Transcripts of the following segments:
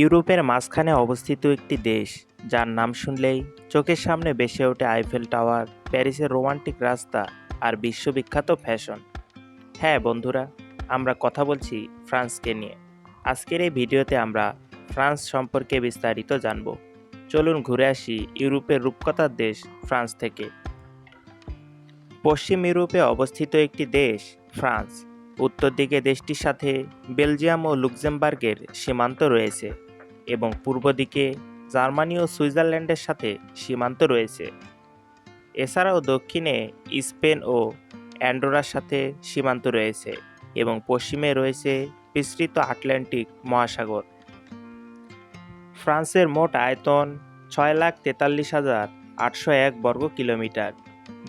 ইউরোপের মাঝখানে অবস্থিত একটি দেশ, যার নাম শুনলেই চোখের সামনে বেসে ওঠে আইফেল টাওয়ার, প্যারিসের রোমান্টিক রাস্তা আর বিশ্ববিখ্যাত ফ্যাশন। হ্যাঁ বন্ধুরা, আমরা কথা বলছি ফ্রান্সকে নিয়ে। আজকের এই ভিডিওতে আমরা ফ্রান্স সম্পর্কে বিস্তারিত জানব। চলুন ঘুরে আসি ইউরোপের রূপকথার দেশ ফ্রান্স থেকে। পশ্চিম ইউরোপে অবস্থিত একটি দেশ ফ্রান্স। উত্তর দিকে দেশটির সাথে বেলজিয়াম ও লুক্সেমবার্গের সীমান্ত রয়েছে এবং পূর্ব দিকে জার্মানি ও সুইজারল্যান্ডের সাথে সীমান্ত রয়েছে। এছাড়াও দক্ষিণে স্পেন ও অ্যান্ডোরার সাথে সীমান্ত রয়েছে এবং পশ্চিমে রয়েছে বিস্তৃত আটলান্টিক মহাসাগর। ফ্রান্সের মোট আয়তন ছয় লাখ তেতাল্লিশ হাজার আটশো এক বর্গ কিলোমিটার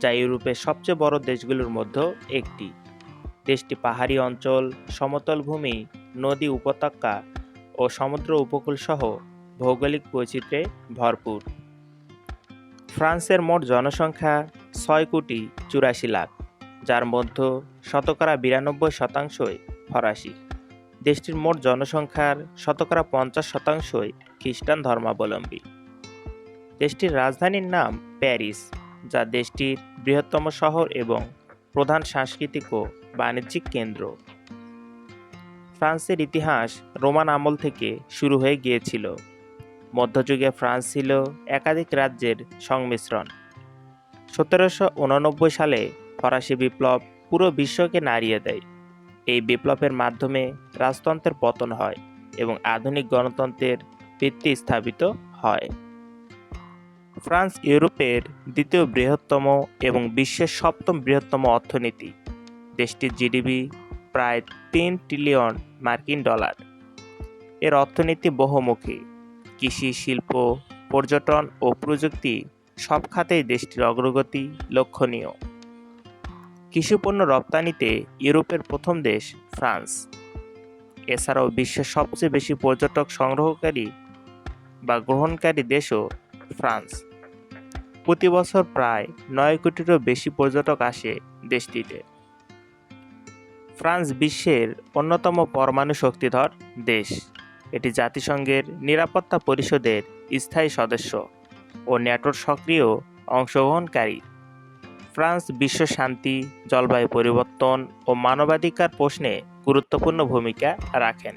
যা ইউরোপের সবচেয়ে বড় দেশগুলোর মধ্যে একটি দেশটি পাহাড়ি অঞ্চল, সমতল ভূমি, নদী উপত্যকা ও সমুদ্র উপকূল সহ ভৌগোলিক বৈচিত্র্যে ভরপুর। ফ্রান্সের মোট জনসংখ্যা ছয় কোটি চুরাশি লাখ, যার মধ্যে শতকরা বিরানব্বই শতাংশই ফরাসি। দেশটির মোট জনসংখ্যার শতকরা পঞ্চাশ শতাংশই খ্রিস্টান ধর্মাবলম্বী। দেশটির রাজধানীর নাম প্যারিস, যা দেশটির বৃহত্তম শহর এবং প্রধান সাংস্কৃতিক ও বাণিজ্যিক কেন্দ্র। ফ্রান্সের ইতিহাস রোমান আমল থেকে শুরু হয়ে গিয়েছিল। মধ্যযুগে ফ্রান্স ছিল একাধিক রাজ্যের সংমিশ্রণ। সতেরোশো উননব্বই সালে ফরাসি বিপ্লব পুরো বিশ্বকে নাড়িয়ে দেয়। এই বিপ্লবের মাধ্যমে রাজতন্ত্রের পতন হয় এবং আধুনিক গণতন্ত্রের ভিত্তি স্থাপিত হয়। ফ্রান্স ইউরোপের দ্বিতীয় বৃহত্তম এবং বিশ্বের সপ্তম বৃহত্তম অর্থনীতি। দেশটির জিডিপি প্রায় তিন ট্রিলিয়ন মার্কিন ডলার। এর অর্থনীতি বহুমুখী। কৃষি, শিল্প, পর্যটন ও প্রযুক্তি সব খাতেই দেশটির অগ্রগতি লক্ষণীয়। কৃষিপণ্য রপ্তানিতে ইউরোপের প্রথম দেশ ফ্রান্স। এছাড়াও বিশ্বের সবচেয়ে বেশি পর্যটক সংগ্রহকারী বা গ্রহণকারী দেশও ফ্রান্স। প্রতি বছর প্রায় নয় কোটিরও বেশি পর্যটক আসে দেশটিতে। ফ্রান্স বিশ্বের অন্যতম পরমাণু শক্তিধর দেশ। এটি জাতিসংঘের নিরাপত্তা পরিষদের স্থায়ী সদস্য ও ন্যাটোর সক্রিয় অংশগ্রহণকারী। ফ্রান্স বিশ্ব শান্তি, জলবায়ু পরিবর্তন ও মানবাধিকার প্রশ্নে গুরুত্বপূর্ণ ভূমিকা রাখেন।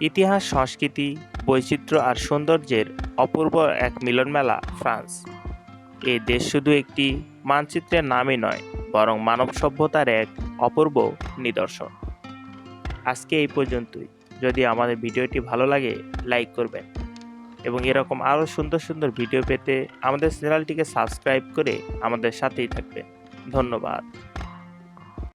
ইতিহাস, সংস্কৃতি, বৈচিত্র্য আর সৌন্দর্যের অপূর্ব এক মিলনমেলা ফ্রান্স। এই দেশ শুধু একটি মানচিত্রের নামই নয়, বরং মানব সভ্যতার এক অপূর্ব নিদর্শন। আজকে এই পর্যন্তই। যদি আমাদের ভিডিওটি ভালো লাগে, লাইক করবেন। এবং এরকম আরও সুন্দর সুন্দর ভিডিও পেতে আমাদের চ্যানেলটিকে সাবস্ক্রাইব করে আমাদের সাথেই থাকবেন। ধন্যবাদ।